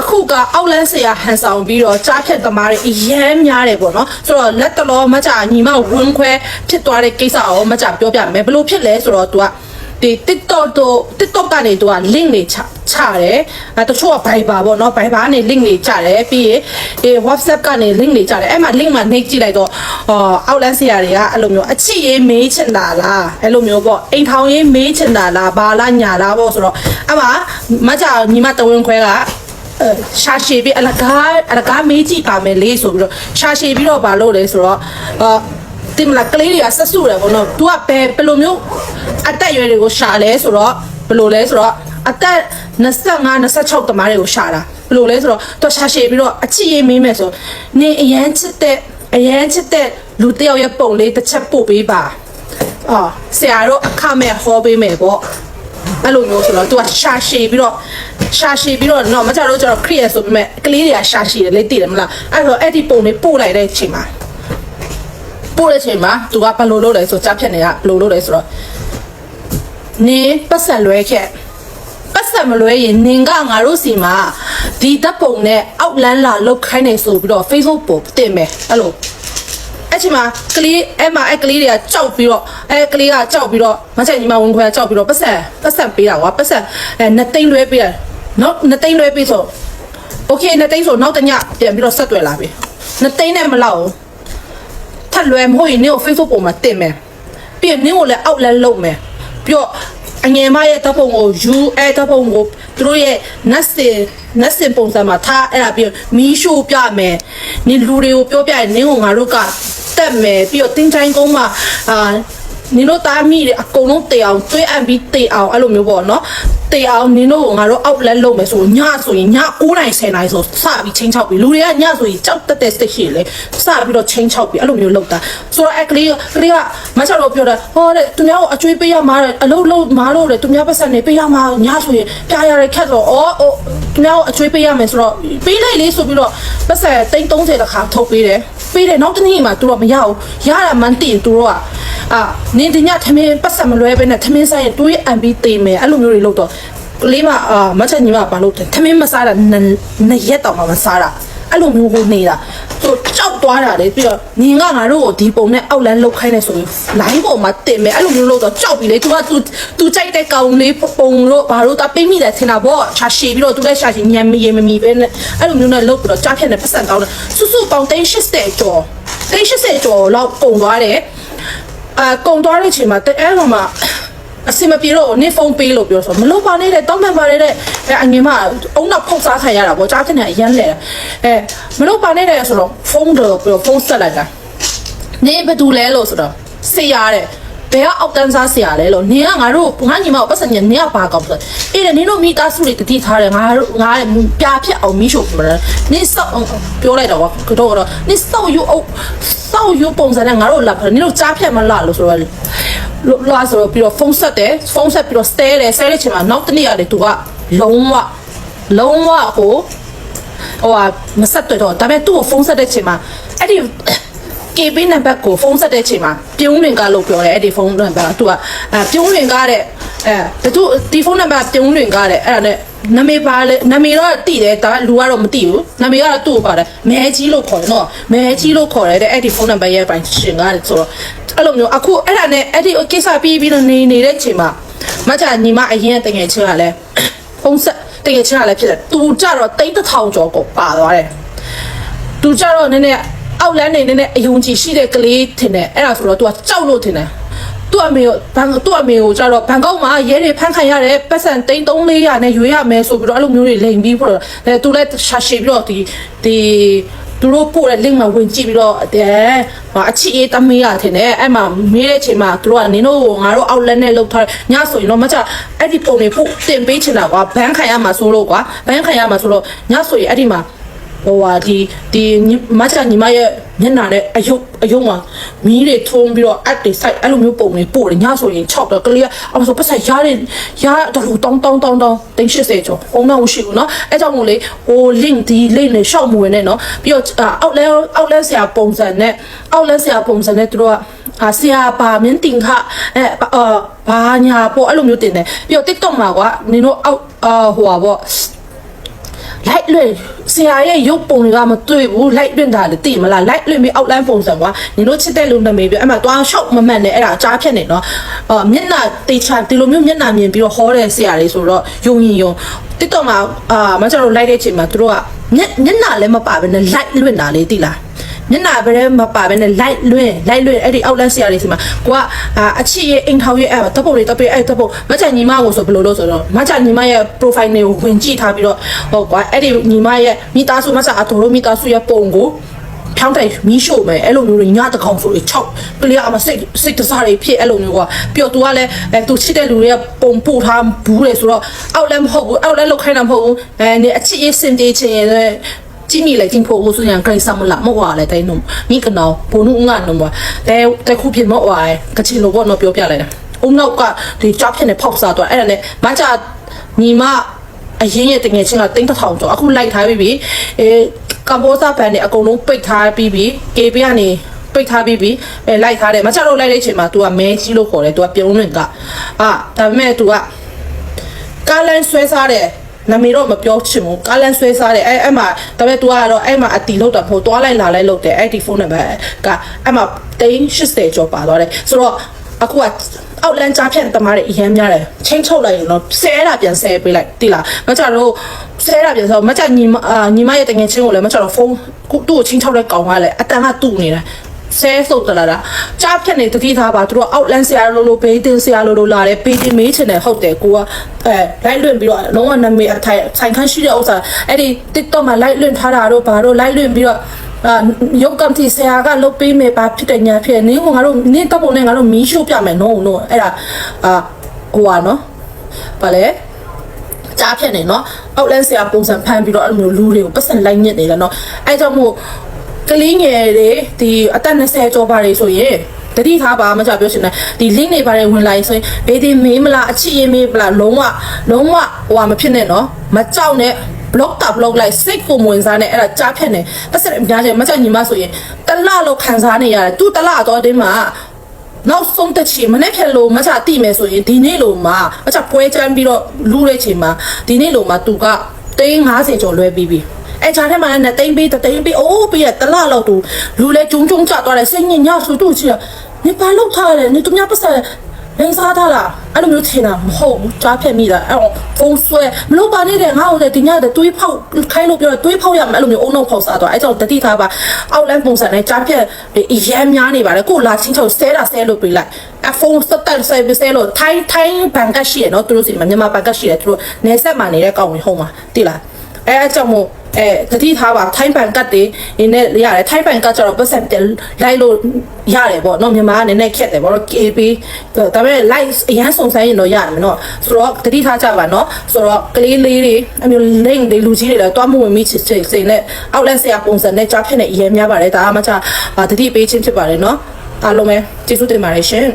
အခုကအောက်လန်းဆရာဟန်ဆောင်ပြီးတော့ကြားဖြတ်သမားတွေအရန်များတယ်ပေါ့နော်ဆိုတော့လက်တလောမကြညီမဝင်းခွဲဖြစ်သွားတဲ့ကိစ္စကိုမကြပြောပြမယ်ဘယ်လိုဖြစ်လဲဆိုတော့ तू ကဒီ TikTok တို့ TikTok ကနေ तू က link တွေချချတယ်အဲတချို့က Viber ပေါ့နော် Viber ကနေ link တွေချတယ်ပြီးရင်ဒီ WhatsApp ကနေ link တွေချတယ်အဲ့မှာ link မှာနှိပ်ကြည့်လိုက်တော့အော်အောက်လန်းဆရာတွေကအဲ့လိုမျိုးအချစ်ရေးမေးချင်တာလားအဲ့လိုမျိုးပေါ့အိမ်ထောင်ရေးမေးချင်တာလားဘာလားညာလားပေါ့ဆိုတော့အဲ့မှာမကြညီမတဝင်းခွဲကအဲ ရှာရှည်ပြီးအလကားအလကားမေးကြည့်ပါမယ်လေဆိုပြီးတော့ရှာရှည်ပြီးတော့ဗာလို့လဲဆိုတော့အာတင်မလားကလေးတွေကဆက်စုတယ်ပေါ့နော်။ तू ကဘယ်ဘယ်လိုမျိုးအသက်အရွယ်တွေကိုရှာလဲဆိုတော့ဘယ်လိုလဲဆိုတော့အသက်25 26တမားတွေကိုရှာတာဘယ်လိုလဲဆိုတော့ तू ရှာရှည်ပြီးတော့အချစ်ရေးမေးမယ်ဆိုနေအရန်ချစ်တဲ့အရန်ချစ်တဲ့လူတစ်ယောက်ရဲ့ပုံလေးတစ်ချက်ပို့ပေးပါ။အော်ဆရာတို့အခမဲ့ဟောပေးမယ်ပေါ့။ အဲ့လိုမျိုးဆိုတော့ तू ကရှာရှည်ပြီးတော့ရှာရှည်ပြီးတော့တော့မကြတော့ကျတော့ခရီးရဆိုပေမဲ့ကလေးတွေကရှာရှည်တယ်လေသိတယ်မလားအဲ့တော့အဲ့ဒီပုံလေးပို့လိုက်တဲ့အချိန်မှာပို့တဲ့အချိန်မှာ तू ကဘယ်လိုလုပ်လဲဆိုကြားဖြတ်နေတာဘယ်လိုလုပ်လဲဆိုတော့နေပတ်ဆက်လွဲခဲ့ပတ်ဆက်မလွဲရင်နင်ကငါတို့စီမှာဒီတပ်ပုံနဲ့အောက်လန်းလာလောက်ခိုင်းနေဆိုပြီးတော့ Facebook ပို့တင်မယ်အဲ့လို အဲ့ချိန်မှာကလေးအဲ့မှာအဲ့ကလေးတွေကကြောက်ပြီးတော့အဲ့ကလေးကကြောက်ပြီးတော့မချက်ညီမဝင်ခွဲကကြောက်ပြီးတော့ပတ်ဆက်ပတ်ဆက်ပေးတာကွာပတ်ဆက်အဲနှစ်သိန်းလွဲပေးတာနော်နှစ်သိန်းလွဲပေးဆိုโอเคနှစ်သိန်းဆိုနောက်တစ်ညပြန်ပြီးတော့ဆက်တွေ့လာပြီနှစ်သိန်းနဲ့မလောက်ဘူးထပ်လွဲမဟုတ်ရင်နင့်ကို Facebook ပေါ်မှာတင်မယ်ပြီးရင်နင့်ကိုလည်းအောက်လဲလုပ်မယ်ပြီးတော့အငယ်မရဲ့တပ်ပုံကိုယူအဲတပ်ပုံကိုသူတို့ရဲ့နတ်စင်နတ်စင်ပုံစံမှာထားအဲ့ဒါပြီးတော့မီးရှို့ပြမယ်နင်လူတွေကိုပြောပြရင်နင်းကိုငါတို့က တက်မယ်ပြီးတော့တင်းချိုင်းကုန်းမှာအာနင်တို့သားမိတွေအကုန်လုံးတေအောင်တွေးအံပြီးတေအောင်အဲ့လိုမျိုးပေါ့နော်တေအောင်နင်တို့ကိုငါတို့အောက်လက်လုပ်မယ်ဆိုညဆိုရင်ည9နိုင်10နိုင်ဆိုစပြီးချင်းချောက်ပြီးလူတွေကညဆိုရင်ကြောက်တက်တဲ့ stick ရှိလေစပြီးတော့ချင်းချောက်ပြီးအဲ့လိုမျိုးလုပ်တာဆိုတော့အဲ့ကလေးကလေးကမချောက်တော့ပြောတာဟောတဲ့သူများကိုအကျွေးပေးရမှာတဲ့အလုပ်လုပ်မားလို့တဲ့သူများပတ်စံနေပေးရမှာညဆိုရင်ပြားရတဲ့ခက်တော့အော်အိုသူများကိုအကျွေးပေးရမယ်ဆိုတော့ပေးလိုက်လေဆိုပြီးတော့ပတ်စံတိန်း30တခါထုတ်ပေးတယ် ပေးတယ်နောက်တစ်နေ့မှသူတို့မရဘူးရတာမှန်းတည်သူတို့ကအာနင်းတညထမင်းပတ်စံမလွဲပဲနဲ့ထမင်းဆိုင်ရင်တွေးအံပြီးတေးမယ်အဲ့လိုမျိုးတွေလုပ်တော့ကလေးမအာမချက်ညီမဘာလို့လဲထမင်းမစားတာနှစ်ရက်တောင်မှမစားတာအဲ့လိုမျိုးကိုနေတာ သူကြောက်သွားတာလေပြီးတော့နင်ကငါတို့ကိုဒီပုံနဲ့အောက်လန်းလောက်ခိုင်းနေဆိုရင် line ပေါ်မှာတင်မယ်အဲ့လိုမျိုးလုပ်တော့ကြောက်ပြီလေ तू က तू तू ကြိုက်တဲ့ကောင်လေးပုံလို့ဘာလို့တာပိတ်မိတယ်ထင်တာပေါ့ရှာရှည်ပြီးတော့ तू လည်းရှာရှည်ညံမီရေမမီပဲနဲ့အဲ့လိုမျိုးနဲ့လုပ်ပြီးတော့ကြားဖြတ်နေပတ်စံကောင်းတယ်စုစုပေါင်း380ကျော်380ကျော်လောက်ပုံသွားတယ်အာကုံသွားတဲ့အချိန်မှာအဲ့တော့မှ အစင်မပြေတော့နေဖုန်းပေးလို့ပြောဆိုမလို့ပါနဲ့တဲ့တောင်းပန်ပါနဲ့တဲ့အဲအငင်မအုံနောက်ဖုန်းစားခံရတာပေါ့ကြားချင်တယ်အရန်လဲအဲမလို့ပါနဲ့တဲ့ဆိုတော့ဖုန်းတော့ပြောဖုန်းဆက်လိုက်တာနေဘယ်သူလဲလို့ဆိုတော့ဆေးရတဲ့ဘယ်ကအောက်တန်းစားဆရာလဲလို့နင်ကငါတို့ငါညီမကိုပတ်စံညနင်ကဘာကောက်ဆိုအေးတယ်နင်တို့မိသားစုတွေတတိထားတယ်ငါတို့ငါပြာဖြတ်အောင်မိရှုပ်မှာနင်စောက်ပြောလိုက်တော့ကတော့တော့နင်စောက်ယူအောင်စောက်ယူပုံစံနဲ့ငါတို့လာနင်တို့ကြားဖြတ်မလားလို့ဆိုတော့ လာဆိုတော့ပြီးတော့ဖုန်းဆက်တယ်ဖုန်းဆက်ပြီးတော့စတဲတယ်စတဲတဲ့ချိန်မှာနောက်တနေ့ရတယ်သူကလုံးဝလုံးဝဟိုဟိုဟာမဆက်တွေ့တော့ဒါပေမဲ့သူ့ကိုဖုန်းဆက်တဲ့ချိန်မှာအဲ့ဒီ KB နံပါတ်ကိုဖုန်းဆက်တဲ့ချိန်မှာပြုံးလွင်ကားလို့ပြောတယ်အဲ့ဒီဖုန်းနံပါတ်သူကအဲပြုံးလွင်ကားတဲ့ အဲဘသူဒီဖုန်းနံပါတ်ပြုံးလွင်ကားတဲ့အဲ့ဒါနဲ့နမေပါလေနမေတော့တည်တယ်ဒါလူကတော့မတည်ဘူးနမေကတော့သူ့ကိုပါတယ်မဲကြီးလို့ခေါ်တယ်နော်မဲကြီးလို့ခေါ်တယ်တဲ့အဲ့ဒီဖုန်းနံပါတ်ရဲ့ပိုင်ရှင်ကားတယ်ဆိုတော့အဲ့လိုမျိုးအခုအဲ့ဒါနဲ့အဲ့ဒီကိစ္စပြီးပြီးတော့နေနေတဲ့ချိန်မှာမချာညီမအရင်တငယ်ချင်းကလည်းဖုန်းဆက်တငယ်ချင်းကလည်းဖြစ်တယ်သူကြတော့တိတ်တစ်ထောင်ကျော်ကိုပါသွားတယ်သူကြတော့နည်းနည်းအောက်လန်းနေနည်းနည်းအယုံကြည်ရှိတဲ့ကလေးထင်တယ်အဲ့ဒါဆိုတော့ तू ကကြောက်လို့ထင်တယ် သူ့အမေကိုဘန်သူ့အမေကိုကြတော့ဘန်ကောက်မှာရဲတွေဖမ်းခံရတယ်ပတ်စံတိန်း3400နဲ့ရွေးရမယ်ဆိုပြီးတော့အဲ့လိုမျိုးတွေလိန်ပြီးဖို့အဲသူလည်းရှာရှည်ပြီးတော့ဒီဒီသူတို့ပို့တဲ့ link မှာဝင်ကြည့်ပြီးတော့အဲဟာအချစ်အေးတမေးရထင်တယ်အဲ့မှာမေးတဲ့အချိန်မှာသူတို့ကနင်တို့ငါတို့အောက်လက်နဲ့လောက်ထားညဆိုရင်တော့မကြအဲ့ဒီပုံတွေပို့တင်ပေးချင်တာကွာဘန်းခံရမှာဆိုလို့ကွာဘန်းခံရမှာဆိုတော့ညဆိုရင်အဲ့ဒီမှာဟိုဟာဒီဒီမချာညီမရဲ့ မျက်နာနဲ့အယုတ်အယုတ်မှာမီးတွေထုံးပြီးတော့အက်တွေစိုက်အဲ့လိုမျိုးပုံတွေပို့တယ်ညဆိုရင်6တော့ကလေးကအမဆိုပတ်ဆက်ရားတယ်ရားတလူတောင်းတောင်းတောင်းတောင်းတင်း80ကျော်အုံနောက်ရှိဘူးနော်အဲ့ကြောင့်မို့လေဟို link ဒီ link နဲ့ရှောက်မဝင်နဲ့နော်ပြီးတော့အောက်လဲအောက်လဲဆရာပုံစံနဲ့အောက်လဲဆရာပုံစံနဲ့သူတို့ကဆရာပါမင်းတင်ခအဲဘာညာပေါ့အဲ့လိုမျိုးတင်တယ်ပြီးတော့ TikTok မှာကနင်တို့အောက်ဟိုပါပေါ့ light လွယ် ဆရာရဲ့ရုပ်ပုံတွေကမတွေ့ဘူး light လွင့်တာလေသိမလား light လွင့်ပြီး outline ပုံစံကွာညီတို့ချစ်တဲ့လူနာမည်ပြအဲ့မှာတွားရှောက်မမှန်နဲ့အဲ့ဒါအကြားဖြစ်နေနော်အော်မျက်နှာတေချာဒီလိုမျိုးမျက်နှာမြင်ပြီးတော့ဟောတဲ့ဆရာလေးဆိုတော့ယုံရင်ယုံ TikTok မှာအာမကျွန်တော် live တဲ့အချိန်မှာသူတို့ကမျက်မျက်နှာလည်းမပါဘဲနဲ့ light လွင့်တာလေးသိလား မျက်နှာပဲမပါဘဲနဲ့ light လွင့် light လွင့်အဲ့ဒီ outline ဆရာလေးစီမှာကိုကအချစ်ရဲ့အိမ်ထောင်ရဲ့အဲ့တပ်ပုတ်လေးတပ်ပေးအဲ့တပ်ပုတ်မချညီမကိုဆိုဘယ်လိုလို့ဆိုတော့မချညီမရဲ့ profile တွေကိုဝင်ကြည့်ထားပြီးတော့ဟောကွာအဲ့ဒီညီမရဲ့မိသားစုမချအတော်လို့မိသားစုရဲ့ပုံကိုဖြောင်းတိုင်မီးရှို့မယ်အဲ့လိုမျိုးတွေညတကောင်ဆိုတွေ6ကလေးအမစိတ်စိတ်တစားတွေဖြစ်အဲ့လိုမျိုးကွာပြီးတော့ तू ကလည်းအဲ तू ချစ်တဲ့လူတွေကပုံပို့ထားဘူးလေဆိုတော့အောက်လည်းမဟုတ်ဘူးအောက်လည်းလောက်ခိုင်းတာမဟုတ်ဘူးအဲနေအချစ်ရေးစင်တေးချင်ရဲ့ จินี่เลยจินโพกูสุยังไกลซ้ำละเมื่อวานเลยไตหนุ่มนี่กันเนาะปูนุ่งงานหนุ่มว่ะแต่แต่ครูเพียนเมื่อวานกระชินโรบอทมาเปียวเปียเลยนะอุ้มเล่าก็ดีจ็อบเพียนในพอกซาตัวไอ้เนี่ยมาจากညီမအရင်ရဲ့တငယ်ချင်းကတိန့်တစ်ထောင်ကျော်အခုလိုက်ထားပြီးပြီအဲကမ္ဘောဇဘန်နဲ့အကုန်လုံးပိတ်ထားပြီးပြီ KB ကနေပိတ်ထားပြီးပြီအဲလိုက်ထားတယ်မချလို့လိုက်တဲ့အချိန်မှာ तू ကမဲကြီးလို့ခေါ်တယ် तू ကပြုံးလွင်ကအာဒါပေမဲ့ तू ကကားလန်ဆွဲစားတဲ့ နာမည်တော့မပြောချင်ဘူးကားလန်ဆွဲစားတယ်အဲအဲ့မှာဒါပေမဲ့ तू ကတော့အဲ့မှာအတီလောက်တာမဟုတ်သွားလိုက်လာလိုက်လုပ်တယ်အဲ့ဒီဖုန်းနံပါတ်ကအဲ့မှာ380ကျော်ပါသွားတယ်ဆိုတော့အခုကအောက်လန်ကြားဖြတ်တမားတွေအရင်များတယ်ချင်းချုပ်လိုက်ရင်တော့ဆဲတာပြန်ဆဲပေးလိုက်တိလားမကြတော့ဆဲတာပြန်ဆိုမကြညီမအာညီမရဲ့တငယ်ချင်းကိုလည်းမကြတော့ဖုန်းကိုသူ့ကိုချင်းချုပ်တဲ့ကောင်ကလည်းအတန်ကတူနေတယ် ဆဲဆုပ်တလာတာကြားဖြတ်နေတတိထားပါသူတို့အောက်လန်ဆရာလိုလိုဘေးတင်ဆရာလိုလိုလာတယ်ဘေးတင်မေးချင်တယ်ဟုတ်တယ်ကိုကအဲလိုက်လွင့်ပြီးတော့လုံးဝနာမည်အထိုင်ဆိုင်ခန်းရှိတဲ့ဥစ္စာအဲ့ဒီ TikTok မှာလိုက်လွင့်ထားတာတို့ဘာတို့လိုက်လွင့်ပြီးတော့အာရုပ်ကံတီဆရာကလုတ်ပေးမယ်ပါဖြစ်တယ်ညာဖြစ်နင်းကငါတို့နင်းတပ်ပုံနဲ့ငါတို့မီးရှို့ပြမယ်နော်နော်အဲ့ဒါအာဟိုပါနော်ဘာလဲကြားဖြစ်နေနော်အောက်လန်းဆရာပုံစံဖမ်းပြီးတော့အဲ့လိုမျိုးလူတွေကိုပတ်စံလိုက်ညစ်နေတယ်နော်အဲ့ကြောင့်မို့ ကလေးငယ်တွေဒီအသက်20ကျော်ပါတွေဆိုရင်တတိထားပါမကြပြောရှင်တယ်ဒီ link တွေပါတွေဝင်လာရင်ဆိုရင်ဘေးဒီမေးမလားအချစ်ရေးမေးမလားလုံးဝလုံးဝဟိုဟာမဖြစ်နဲ့နော်မကြောက်နဲ့ block တာ block လိုက်စိတ်ကိုမဝင်စားနဲ့အဲ့ဒါကြားဖြတ်နေပတ်စံအများကြီးမချက်ညီမဆိုရင်တလလောက်ခံစားနေရတယ်သူတလတော့တင်းမှာနောက်ဆုံးတစ်ချိန်မနေ့ဖြတ်လို့မချတိမယ်ဆိုရင်ဒီနေ့လို့မှာမချပွဲချမ်းပြီးတော့လူတဲ့ချိန်မှာဒီနေ့လို့မှာသူက350ကျော်လွဲပြီးပြီ အဲချားထဲမှာလည်းတိမ့်ပေးတိမ့်ပေးအိုးပြီးရတလလောက်သူလူလဲကျုံကျုံကျသွားတယ်စိတ်ညစ်ညဆူတူချီနေပါလောက်ထားတယ်နေသူများပတ်စံလိန်စားထားလားအဲ့လိုမျိုးထင်တာမဟုတ်ဘူးကြားဖြတ်မိတာအဲ့တော့ဖုန်းဆွဲမလို့ပါနဲ့တဲ့ငါ့ကိုလည်းဒီညတဲ့တွေးဖောက်ခိုင်းလို့ပြောတယ်တွေးဖောက်ရမယ်အဲ့လိုမျိုးအုံနောက်ဖောက်စားတော့အဲ့ကြောင့်တတိထားပါအောက်လန်းပုံစံနဲ့ကြားဖြတ်အရမ်းများနေပါလေကိုလာချင်းချောက်ဆဲတာဆဲလို့ပြလိုက်အဖုန်းစက်တက်ဆဲဆဲလို့ထိုင်းထိုင်းဘန်ကရှိရနော်သူတို့စီမှာမြန်မာဘန်ကရှိရသူတို့နေဆက်မှာနေတဲ့ကောင်ဝင်ဟုတ်မှာတိလားအဲအကြောင့်မို့ အဲတတိထားပါထိုင်းဘန်ကတ်တွေနည်းနည်းရတယ်ထိုင်းဘန်ကတ်ကျတော့ပတ်စံတယ်လိုက်လို့ရတယ်ပေါ့နော်မြန်မာကနည်းနည်းခက်တယ်ပေါ့နော် KB ဒါပေမဲ့ live အရန်စုံစမ်းရင်တော့ရတယ်မနော်ဆိုတော့တတိထားကြပါနော်ဆိုတော့ကလေးလေးတွေအမျိုး link တွေလူကြီးတွေလည်းတွားမှုဝင်မိချစ်ချစ်စိနဲ့ outlet ဆရာပုံစံနဲ့ကြားဖြစ်နေအရင်များပါတယ်ဒါမှမချတတိပေးချင်းဖြစ်ပါတယ်နော်အားလုံးပဲကျေးဇူးတင်ပါတယ်ရှင်